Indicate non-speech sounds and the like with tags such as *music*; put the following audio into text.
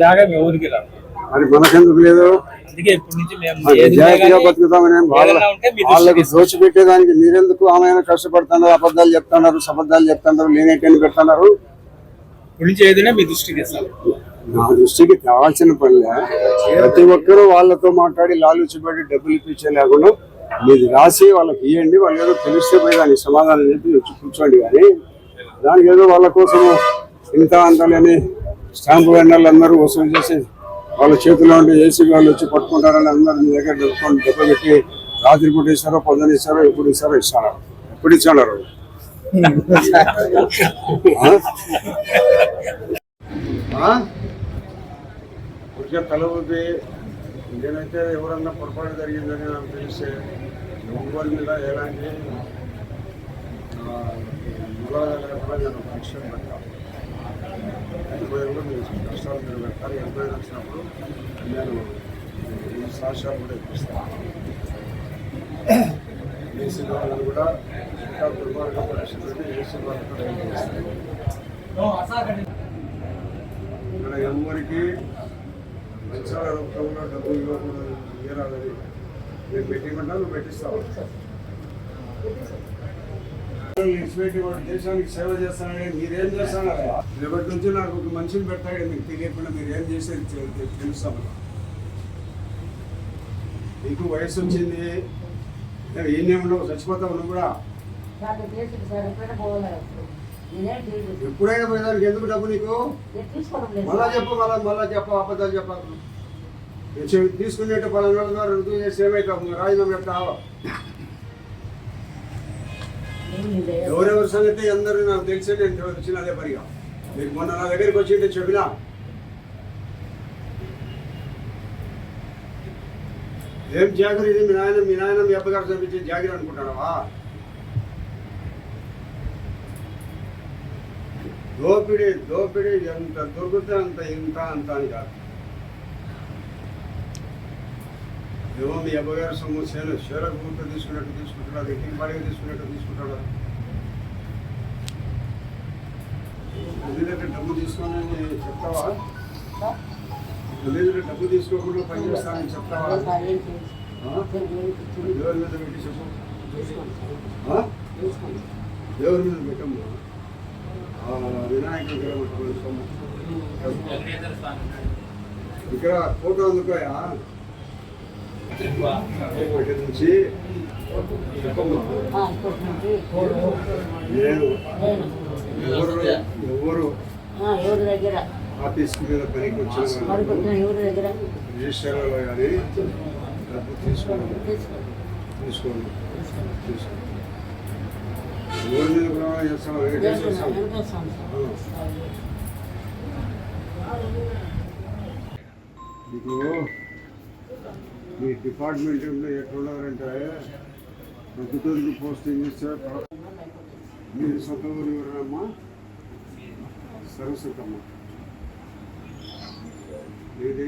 దాకా మీ ఊరికి రాము మరి మనకెందుకు లేదు? బతుకుతామని వాళ్ళకి దృష్టికి దోచిపెట్టేదానికి మీరెందుకు ఆమె కష్టపడుతున్నారు అబద్ధాలు చెప్తున్నారు సబద్ధాలు చెప్తున్నారు లేనేటని పెడుతున్నారు? మీ దృష్టికి నా దృష్టికి కావాల్సిన పనిలే. ప్రతి ఒక్కరూ వాళ్ళతో మాట్లాడి లాలుచిపడి డబ్బులు ఇప్పించే లేకుండా మీది రాసి వాళ్ళకి ఇవ్వండి వాళ్ళు ఏదో తెలిస్తే పోయి దానికి సమాధానం చెప్పి వచ్చి కూర్చోండి. కానీ దానికి ఏదో వాళ్ళ కోసం ఇంత అంతలేని స్టాంపు వెండర్లు అందరూ వసూలు చేసి వాళ్ళ చేతిలో ఉంటే ఏసీ వాళ్ళు వచ్చి పట్టుకుంటారని అందరూ మీ దగ్గర డబ్బుకొని దెబ్బ పెట్టి రాత్రి పూట ఇస్తారో పొద్దున ఇస్తారో ఎప్పుడు ఇస్తారో ఇస్తారో? ఎప్పుడు ఇచ్చాడు ఊరికే *laughs* తల ఊపి నేనైతే ఎవరన్నా పొరపాటు జరిగిందని నాకు తెలిస్తే ఎవరి మీద ఎలాంటి మూలాలు లేకుండా నేను యాక్షన్ పెట్టాను. ఎంక్వైరీలో మీరు కష్టాలు మీరు పెట్టాలి. ఎంక్వైరీ వచ్చినప్పుడు నేను ఈ సాక్ష్యాలు కూడా ఇప్పిస్తాను. ఏసీ వాళ్ళని కూడా ఇంకా దుర్మార్గ పరిస్థితులు ఏసీ వాళ్ళని కూడా ఏం చేస్తాను ఇక్కడ ఎవరికి మంచాల రూపంలో డబ్బు ఇవ్వకూడదు ఇవ్వరాదని నేను పెట్టిమంటా నువ్వు పెట్టిస్తావు దేశానికి సేవ చేస్తానని మీరేం చేస్తున్నారు రేపటి నుంచి నాకు ఒక మనిషిని పెడతాడు మీకు తెలియకుండా మీరు ఏం చేసేది తె- తె- తెలుస్తాము నీకు వయసు వచ్చింది నేను ఈయనే ఉండవు చచ్చిపోతావు నువ్వు కూడా ఎప్పుడైనా పోయేదానికి ఎందుకు డబ్బు నీకు? మళ్ళా చెప్పు మళ్ళా మళ్ళా చెప్పు అబద్ధాలు చెప్పాలి తీసుకునేట్టు పలానా గారు రుజువు చేసి ఏమైతావు? రాజీనామా చెప్తావా. ఎవరెవరి సంగతి అందరూ నాకు తెలిసి నేను వచ్చిన అదే పనిగా. మీరు మొన్న నా దగ్గరికి వచ్చింటే చెప్పినా? ఏం జాగ్రత్త? మీ నాయన మీ నాయన మీ అబ్బగారు చదివించే జాగ్రత్త అనుకుంటావా దోపిడి దోపిడి ఎంత దొరికితే అంత ఇంత అంత అని కాదు. ఏమో మీ అబ్బగారు సొమ్ము చేను షేలకు గుర్తు తీసుకున్నట్టు తీసుకుంటున్నారు ఇంటికి పడిగా తీసుకున్నట్టు తీసుకుంటున్నారు. ఎందుకంటే డబ్బు తీసుకొని చెప్తావా? ఎందుకంటే డబ్బు తీసుకోకుండా పని చేస్తానని చెప్తావా. ఎవరి మీద పెట్టి. చెప్పు. ఎవరి మీద పెట్టము ఆ, వినాయక విగ్రహం ఇక్కడ ఫోటో అందుకోయా? నుంచి నేను ఎవరు ఎవరు? ఆ, ఎవరి దగ్గర? ఆఫీస్ మీద పనికి వచ్చిన కానీ డబ్బు తీసుకోండి. తీసుకోండి. తీసుకోండి. తీసుకోండి ఎవరి మీద ప్రమాణం చేస్తాను వెంకటేశ్వర చేస్తున్నాను. స్వామి వెంకటేశ్వర స్వామి సార్. మీకు మీ డిపార్ట్మెంట్లో ఎట్లున్నారంటే ప్రొద్దుటూరుకి పోస్టింగ్ ఇస్తే మీరు సొంత ఊరు ఎవరమ్మా సరస్వతమ్మ ఇది